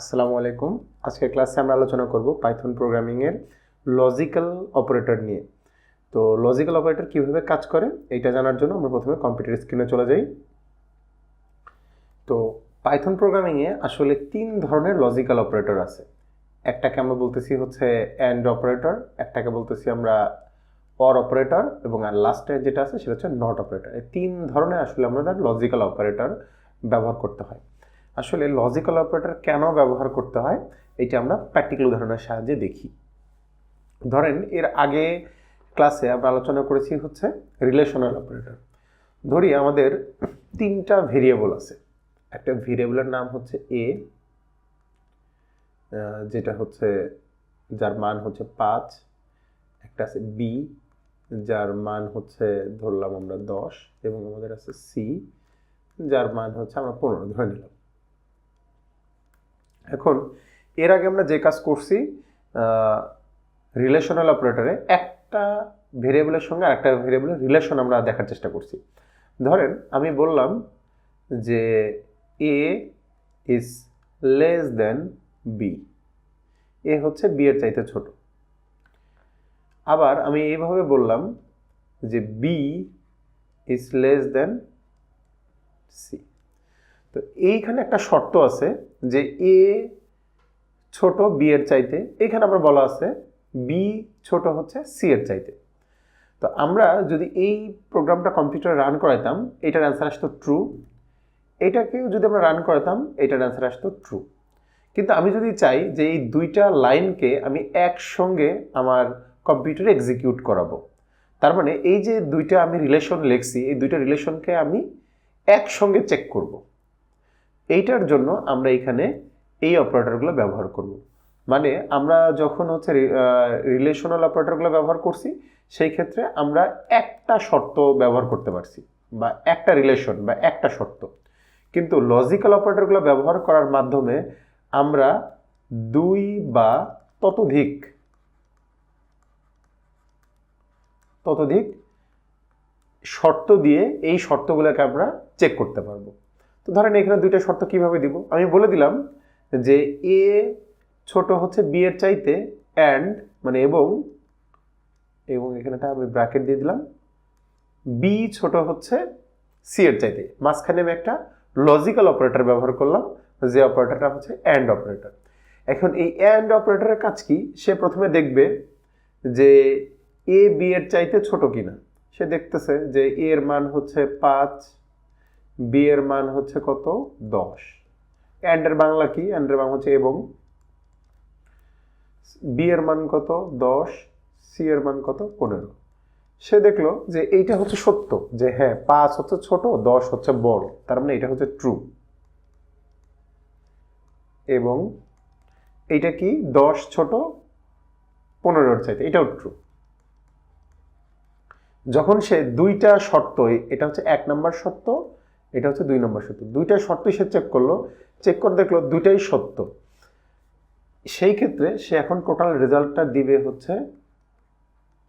আসসালামু আলাইকুম। আজকের ক্লাসে আমরা আলোচনা করব পাইথন প্রোগ্রামিংয়ের লজিক্যাল অপারেটর নিয়ে। তো লজিক্যাল অপারেটর কীভাবে কাজ করে এটা জানার জন্য আমরা প্রথমে কম্পিউটার স্ক্রিনে চলে যাই। তো পাইথন প্রোগ্রামিংয়ে আসলে তিন ধরনের লজিক্যাল অপারেটর আছে। একটাকে আমরা বলতেছি হচ্ছে অ্যান্ড অপারেটর একটাকে বলতেছি আমরা অর অপারেটর এবং আর লাস্টে যেটা আছে সেটা হচ্ছে নট অপারেটর এই তিন ধরনের আসলে আমাদের লজিক্যাল অপারেটর ব্যবহার করতে হয়। আসলে লজিক্যাল অপারেটর কেন ব্যবহার করতে হয়, এটা আমরা প্র্যাকটিক্যাল উদাহরণের সাহায্যে দেখি। ধরেন, এর আগে ক্লাসে আমরা আলোচনা করেছি হচ্ছে রিলেশনাল অপারেটর ধরি আমাদের তিনটা ভেরিয়েবল আছে। একটা ভেরিয়েবলের নাম হচ্ছে এ যেটা হচ্ছে যার মান হচ্ছে পাঁচ, একটা আছে বি যার মান হচ্ছে ধরলাম আমরা দশ, এবং আমাদের আছে সি যার মান হচ্ছে আমরা পনেরো, ধরে নিলাম। এখন এর আগে আমরা যে কাজ করছি রিলেশনাল অপারেটরে একটা ভেরিয়েবলের সঙ্গে আরেকটা ভেরিয়েবলের রিলেশন আমরা দেখার চেষ্টা করছি। ধরেন আমি বললাম যে A is less than B A হচ্ছে বি এর চাইতে ছোট। আবার আমি এইভাবে বললাম যে B is less than C তো এইখানে একটা শর্ত আছে যে এ ছোট বি এর চাইতে, এখানে আবার বলা আছে বি ছোট হচ্ছে সি এর চাইতে। তো আমরা যদি এই প্রোগ্রামটা কম্পিউটারে রান করাইতাম, এটার অ্যান্সার আসতো ট্রু। এটাকেও যদি আমরা রান করাতাম এটার অ্যান্সার আসতো ট্রু। কিন্তু আমি যদি চাই যে এই দুইটা লাইনকে আমি একসঙ্গে আমার কম্পিউটারে এক্সিকিউট করাবো। তার মানে এই যে দুইটা আমি রিলেশন লিখছি, এই দুইটা রিলেশনকে আমি একসঙ্গে চেক করব। এইটার জন্য আমরা এখানে এই অপারেটরগুলো ব্যবহার করব। মানে আমরা যখন হচ্ছে রিলেশনাল অপারেটরগুলো ব্যবহার করছি, সেই ক্ষেত্রে আমরা একটা শর্ত ব্যবহার করতে পারছি, বা একটা রিলেশন বা একটা শর্ত। কিন্তু লজিক্যাল অপারেটরগুলো ব্যবহার করার মাধ্যমে আমরা দুই বা ততোধিক ততোধিক শর্ত দিয়ে এই শর্তগুলোকে আমরা চেক করতে পারব। তো ধরেন এখানে দুইটা শর্ত কীভাবে দিব? আমি বলে দিলাম যে এ ছোট হচ্ছে বি এর চাইতে অ্যান্ড মানে এবং এবং এখানেটা আমি ব্র্যাকেট দিয়ে দিলাম। বি ছোট হচ্ছে সি এর চাইতে। মাঝখানে আমি একটা লজিক্যাল অপারেটর ব্যবহার করলাম, যে অপারেটরটা হচ্ছে অ্যান্ড অপারেটর এখন এই অ্যান্ড অপারেটরের কাজ কি? সে প্রথমে দেখবে যে এ বি এর চাইতে ছোট কিনা। সে দেখতেছে যে এর মান হচ্ছে পাঁচ বি এর মান হচ্ছে কত? দশ। অ্যান্ডের বাংলা কি? অ্যান্ডের বাংলা হচ্ছে এবং? বি এর মান কত? দশ। সি এর মান কত? পনেরো। সে দেখল যে এইটা হচ্ছে সত্য, যে হ্যাঁ পাঁচ হচ্ছে ছোট, দশ হচ্ছে বড়। তার মানে এটা হচ্ছে ট্রু এবং এইটা কি? দশ ছোট, পনেরোর চাইতে। এটাও ট্রু যখন সে দুইটা শর্ত এটা হচ্ছে এক নম্বর শর্ত এটা হচ্ছে দুই নম্বর সত্য দুইটা শর্তই সে চেক করল চেক করে দেখল দুইটাই সত্য। সেই ক্ষেত্রে সে এখন টোটাল রেজাল্টটা দিবে হচ্ছে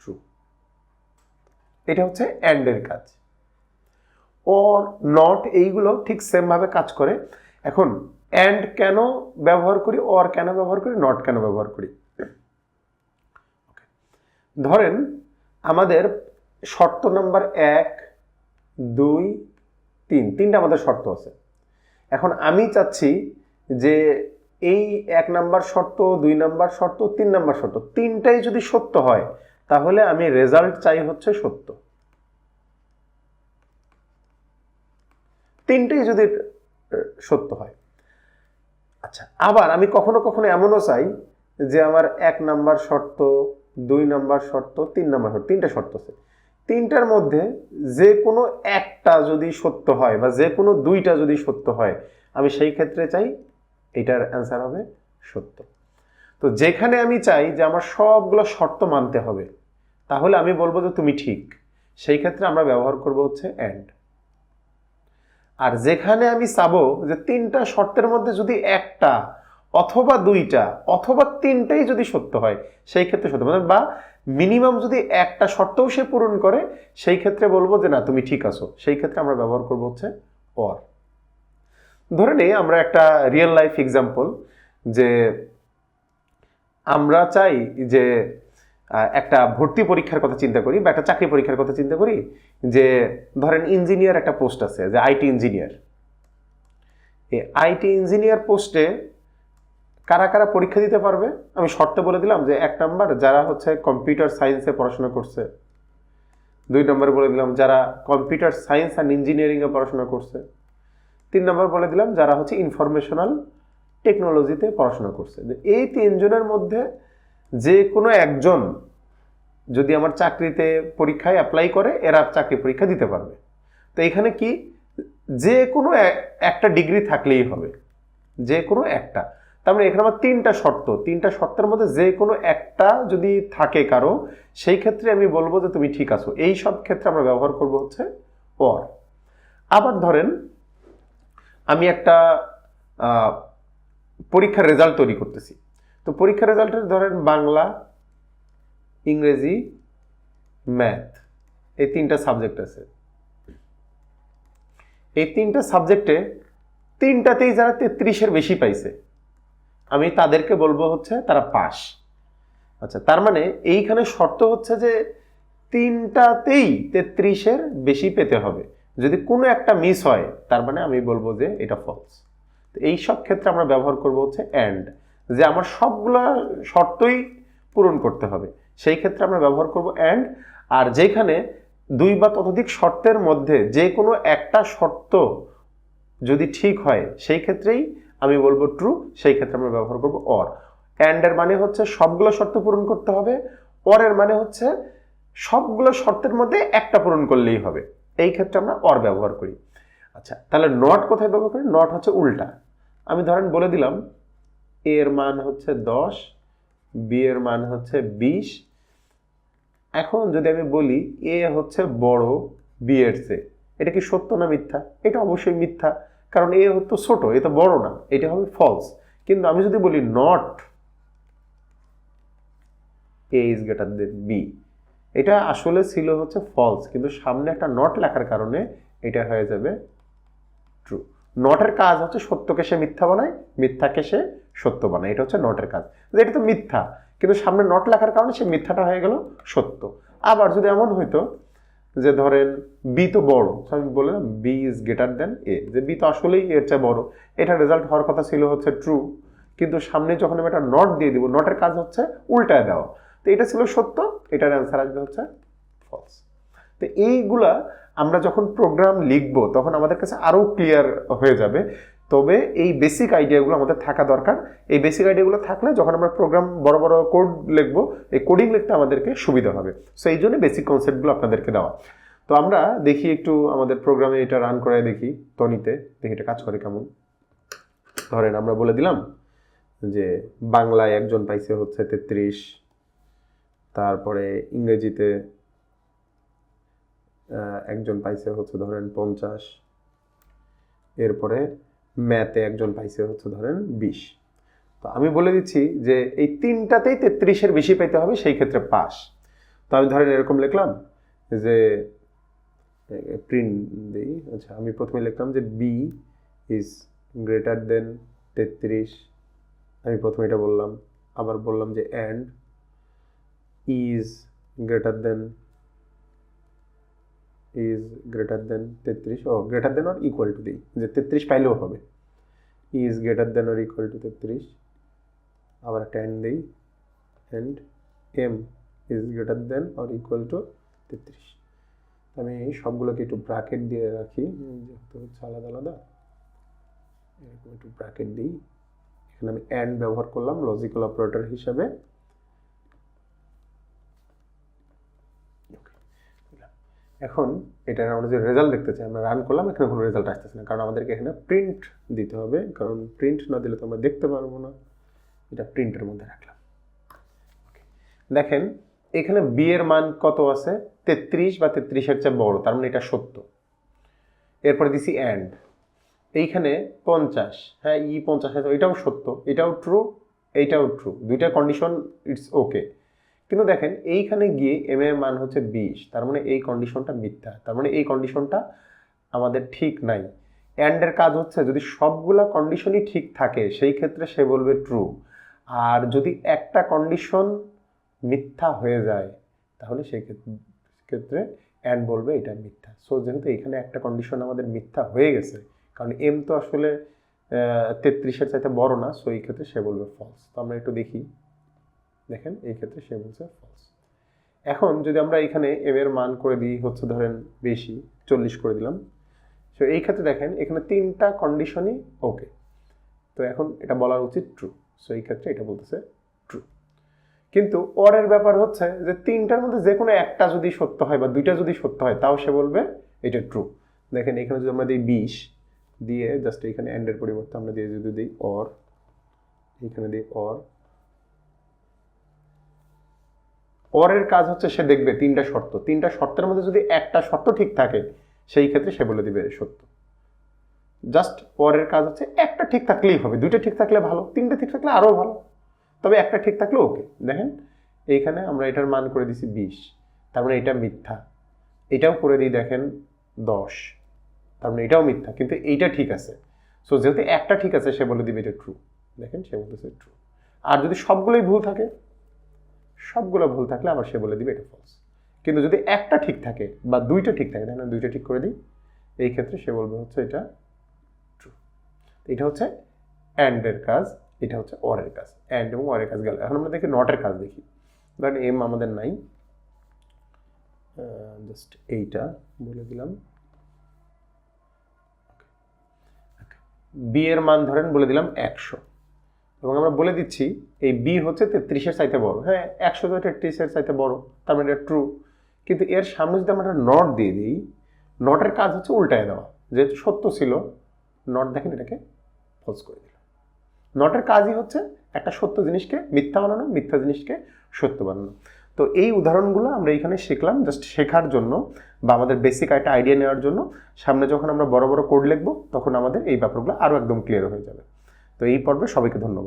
ট্রু এটা হচ্ছে অ্যান্ডের কাজ। অর নট এইগুলো ঠিক সেমভাবে কাজ করে। এখন অ্যান্ড কেন ব্যবহার করি অর কেন ব্যবহার করি নট কেন ব্যবহার করি। ধরেন আমাদের শর্ত নাম্বার এক, দুই তিন, তিনটা আমাদের শর্ত আছে। এখন আমি চাচ্ছি যে এই এক নাম্বার শর্ত, দুই নাম্বার শর্ত, তিন নাম্বার শর্ত, তিনটাই যদি সত্য হয়, তাহলে আমি রেজাল্ট চাই হচ্ছে সত্য। তিনটেই যদি সত্য হয়। আচ্ছা আবার আমি কখনো কখনো এমনও চাই যে আমার এক নাম্বার শর্ত, দুই নাম্বার শর্ত, তিন নাম্বার শর্ত, তিনটা শর্ত আছে। তিনটার মধ্যে যে কোনো একটা যদি সত্য হয় বা যে কোনো দুইটা যদি সত্য হয়, আমি সেই ক্ষেত্রে চাই এটার অ্যান্সার হবে সত্য। তো যেখানে আমি চাই যে আমার সবগুলো শর্ত মানতে হবে, তাহলে আমি বলব যে তুমি ঠিক। সেই ক্ষেত্রে আমরা ব্যবহার করব হচ্ছে অ্যান্ড আর যেখানে আমি চাবো যে তিনটা শর্তের মধ্যে যদি একটা অথবা দুইটা, অথবা তিনটাই যদি সত্য হয়, সেই ক্ষেত্রে সত্য। মানে বা মিনিমাম যদি একটা শর্তও সে পূরণ করে, সেই ক্ষেত্রে বলব যে না, তুমি ঠিক আছো। সেই ক্ষেত্রে আমরা ব্যবহার করব হচ্ছে অর ধরে নেই আমরা একটা রিয়েল লাইফ এক্সাম্পল যে আমরা চাই যে একটা ভর্তি পরীক্ষার কথা চিন্তা করি বা একটা চাকরি পরীক্ষার কথা চিন্তা করি যে, ধরেন ইঞ্জিনিয়ার একটা পোস্ট আছে, যে আইটি ইঞ্জিনিয়ার এই আইটি ইঞ্জিনিয়ার পোস্টে কারা কারা পরীক্ষা দিতে পারবে? আমি শর্তে বলে দিলাম যে এক নাম্বার যারা হচ্ছে কম্পিউটার সায়েন্সে পড়াশোনা করছে। দুই নম্বর বলে দিলাম যারা কম্পিউটার সায়েন্স অ্যান্ড ইঞ্জিনিয়ারিংয়ে পড়াশোনা করছে। তিন নম্বর বলে দিলাম যারা হচ্ছে ইনফরমেশনাল টেকনোলজিতে পড়াশোনা করছে। এই তিনজনের মধ্যে যে কোনো একজন যদি আমার চাকরিতে পরীক্ষায় অ্যাপ্লাই করে, এরা চাকরি পরীক্ষা দিতে পারবে। তো এখানে কি? যে কোনো একটা ডিগ্রি থাকলেই হবে। যে কোনো একটা। তার মানে এখানে আমার তিনটা শর্ত। তিনটা শর্তের মধ্যে যে কোনো একটা যদি থাকে কারও, সেই ক্ষেত্রে আমি বলব যে তুমি ঠিক আছো। এই সব ক্ষেত্রে আমরা ব্যবহার করব হচ্ছে অর আবার ধরেন, আমি একটা পরীক্ষার রেজাল্ট তৈরি করতেছি। তো পরীক্ষার রেজাল্টের ধরেন বাংলা, ইংরেজি ম্যাথ এই তিনটা সাবজেক্ট আছে। এই তিনটা সাবজেক্টে তিনটাতেই যারা তেত্রিশের বেশি পাইছে আমি তাদেরকে বলব হচ্ছে তারা পাস। আচ্ছা তার মানে এইখানে শর্ত হচ্ছে যে তিনটাতেই তেত্রিশের বেশি পেতে হবে। যদি কোনো একটা মিস হয়, তার মানে আমি বলব যে এটা ফলস তো এই সব ক্ষেত্রে আমরা ব্যবহার করব হচ্ছে অ্যান্ড যে আমার সবগুলো শর্তই পূরণ করতে হবে। সেই ক্ষেত্রে আমরা ব্যবহার করব অ্যান্ড আর যেখানে দুই বা ততোধিক শর্তের মধ্যে যে কোনো একটা শর্ত যদি ঠিক হয়, সেই ক্ষেত্রেই আমি বলব ট্রু সেই ক্ষেত্রে আমরা ব্যবহার করব অর অ্যান্ডের মানে হচ্ছে সবগুলো শর্ত পূরণ করতে হবে অরের মানে হচ্ছে সবগুলো শর্তের মধ্যে একটা পূরণ করলেই হবে। এই ক্ষেত্রে আমরা অর ব্যবহার করি। আচ্ছা তাহলে নট কোথায় ব্যবহার করি? নট হচ্ছে উল্টা। আমি ধরেন বলে দিলাম এ এর মান হচ্ছে দশ বি এর মান হচ্ছে বিশ। এখন যদি আমি বলি এ হচ্ছে বড় বি এর চেয়ে। এটা কি সত্য না মিথ্যা? এটা অবশ্যই মিথ্যা। কারণ এ হতো ছোট, এ তো বড় না, এটা হবে ফলস কিন্তু আমি যদি বলি not A is greater than B এটা আসলে ছিল হচ্ছে ফলস কিন্তু সামনে একটা নট লেখার কারণে এটা হয়ে যাবে ট্রু নটের কাজ হচ্ছে সত্যকে সে মিথ্যা বানায়, মিথ্যাকে সে সত্য বানায়, এটা হচ্ছে নটের কাজ। যে এটা তো মিথ্যা, কিন্তু সামনে নট লেখার কারণে সে মিথ্যাটা হয়ে গেল সত্য। আবার যদি এমন হইতো যে ধরেন বি তো বড় আমি বললাম B is greater than A যে বি তো আসলেই এর চেয়ে বড়। এটা রেজাল্ট হওয়ার কথা ছিল হচ্ছে ট্রু কিন্তু সামনে যখন আমি একটা নট দিয়ে দিব নটের কাজ হচ্ছে উল্টায় দেওয়া। তো এটা ছিল সত্য, এটার অ্যান্সার আসবে হচ্ছে ফলস তো এইগুলা আমরা যখন প্রোগ্রাম লিখব, তখন আমাদের কাছে আরও ক্লিয়ার হয়ে যাবে তবে এই বেসিক আইডিয়াগুলো আমাদের থাকা দরকার। এই বেসিক আইডিয়াগুলো থাকলে যখন আমরা প্রোগ্রাম বড় বড় কোড লিখব, এই কোডিং লিখতে আমাদেরকে সুবিধা হবে। সো এই জন্য বেসিক কনসেপ্টগুলো আপনাদেরকে দেওয়া। তো আমরা দেখি একটু আমাদের প্রোগ্রামে এটা রান করায় দেখি তনিতে দেখি এটা কাজ করে কেমন। ধরেন আমরা বলে দিলাম যে, বাংলায় একজন পাইছে হচ্ছে তেত্রিশ, তারপরে ইংরেজিতে একজন পাইছে হচ্ছে ধরেন পঞ্চাশ, এরপরে ম্যাথে একজন পাইছে হচ্ছে ধরেন বিশ। তো আমি বলে দিচ্ছি যে এই তিনটাতেই তেত্রিশের বেশি পেতে হবে, সেই ক্ষেত্রে পাস। তো আমি ধরেন এরকম লিখলাম যে প্রিন্ট দিই আচ্ছা আমি প্রথমে লিখলাম যে বি ইজ গ্রেটার দেন তেত্রিশ। আমি প্রথমে এটা বললাম, আবার বললাম যে and is greater than is greater than তেত্রিশ ও greater than or equal to দিই যে তেত্রিশ পাইলেও হবে। Is greater than or equal to তেত্রিশ, আবার একটা দিই and M is greater than or equal to তেত্রিশ। আমি এই সবগুলোকে একটু ব্র্যাকেট দিয়ে রাখি যেহেতু হচ্ছে আলাদা আলাদা। এরকম একটু ব্র্যাকেট দিই। এখানে আমি অ্যান্ড ব্যবহার করলাম লজিক্যাল অপারেটর হিসাবে। এখন এটা আমরা যে রেজাল্ট দেখতে চাই, আমরা রান করলাম, এখানে কোনো রেজাল্ট আসতেছে না। কারণ আমাদেরকে এখানে প্রিন্ট দিতে হবে। কারণ প্রিন্ট না দিলে তো আমরা দেখতে পারব না। এটা প্রিন্টের মধ্যে রাখলাম। দেখেন, এখানে বি এর মান কত আছে? তেত্রিশ বা তেত্রিশের চেয়ে বড়, তার মানে এটা সত্য। এরপরে দিছি অ্যান্ড এইখানে পঞ্চাশ। হ্যাঁ ই পঞ্চাশ আছে, এটাও সত্য। এটাও ট্রু এইটাও ট্রু দুইটা কন্ডিশন ইটস ওকে কিন্তু দেখেন, এইখানে গিয়ে এম এর মান হচ্ছে বিশ, তার মানে এই কন্ডিশনটা মিথ্যা, তার মানে এই কন্ডিশনটা আমাদের ঠিক নাই। অ্যান্ডের কাজ হচ্ছে, যদি সবগুলা কন্ডিশনই ঠিক থাকে, সেই ক্ষেত্রে সে বলবে ট্রু আর যদি একটা কন্ডিশন মিথ্যা হয়ে যায়, তাহলে সেই ক্ষেত্রে- অ্যান্ড বলবে এটা মিথ্যা। সো যেহেতু এখানে একটা কন্ডিশন আমাদের মিথ্যা হয়ে গেছে, কারণ এম তো আসলে তেত্রিশের চাইতে বড় না সো এই ক্ষেত্রে সে বলবে ফলস তো আমরা একটু দেখি। দেখেন, এই ক্ষেত্রে সে বলছে ফলস এখন যদি আমরা এখানে এম এর মান করে দিই, হচ্ছে ধরেন বেশি, চল্লিশ করে দিলাম। সো এই ক্ষেত্রে দেখেন, এখানে তিনটা কন্ডিশনই ওকে তো এখন এটা বলার উচিত ট্রু সো এই ক্ষেত্রে এটা বলতেছে ট্রু কিন্তু অরের ব্যাপার হচ্ছে যে তিনটার মধ্যে যে কোনো একটা যদি সত্য হয় বা দুইটা যদি সত্য হয়, তাও সে বলবে এটা ট্রু দেখেন, এখানে যদি আমরা দিই বিশ, দিয়ে জাস্ট এখানে অ্যান্ডের পরিবর্তে আমরা দিয়ে যদি দিই অর এখানে দিই অর অরের কাজ হচ্ছে সে দেখবে তিনটা শর্ত। তিনটা শর্তের মধ্যে যদি একটা শর্ত ঠিক থাকে, সেই ক্ষেত্রে সে বলে দিবে সত্য। জাস্ট পরের কাজ হচ্ছে একটা ঠিক থাকলেই হবে। দুইটা ঠিক থাকলে ভালো, তিনটা ঠিক থাকলে আরও ভালো। তবে একটা ঠিক থাকলে ওকে। দেখেন, এইখানে আমরা এটার মান করে দিছি বিশ। তার মানে এটা মিথ্যা। এটাও করে দিই, দেখেন, দশ। তার মানে এটাও মিথ্যা, কিন্তু এইটা ঠিক আছে। সো যেহেতু একটা ঠিক আছে, সে বলে দিবে এটা ট্রু দেখেন, সে বলতেছে ট্রু আর যদি সবগুলোই ভুল থাকে সবগুলো ভুল থাকলে আবার সে বলে দিবে এটা ফলস কিন্তু যদি একটা ঠিক থাকে বা দুইটা ঠিক থাকে না দুইটা ঠিক করে দিই। এই ক্ষেত্রে সে বলবে হচ্ছে এটা ট্রু এটা হচ্ছে অ্যান্ডের কাজ, এটা হচ্ছে অরের কাজ। অ্যান্ড এবং অরের কাজ গেল। এখন আমরা দেখি নটের কাজ দেখি। ধরেন এম আমাদের নাই। জাস্ট এইটা বলে দিলাম। বি এর মান ধরেন বলে দিলাম একশো। এবং আমরা বলে দিচ্ছি, এই বি হচ্ছে তেত্রিশের চাইতে বড়। হ্যাঁ একশো তো তেত্রিশের চাইতে বড়, তার মানে ট্রু কিন্তু এর সামনে যদি আমরা নট দিয়ে দিই নটের কাজ হচ্ছে উল্টায় দেওয়া। যেহেতু সত্য ছিল নট দেখেন এটাকে ফলস করে দিল। নটের কাজই হচ্ছে একটা সত্য জিনিসকে মিথ্যা বানানো, মিথ্যা জিনিসকে সত্য বানানো। তো এই উদাহরণগুলো আমরা এইখানে শিখলাম জাস্ট শেখার জন্য বা আমাদের বেসিক একটা আইডিয়া নেওয়ার জন্য। সামনে যখন আমরা বড় বড় কোড লিখব, তখন আমাদের এই ব্যাপারগুলো আরও একদম ক্লিয়ার হয়ে যাবে। তো এই পর্বে সবাইকে ধন্যবাদ।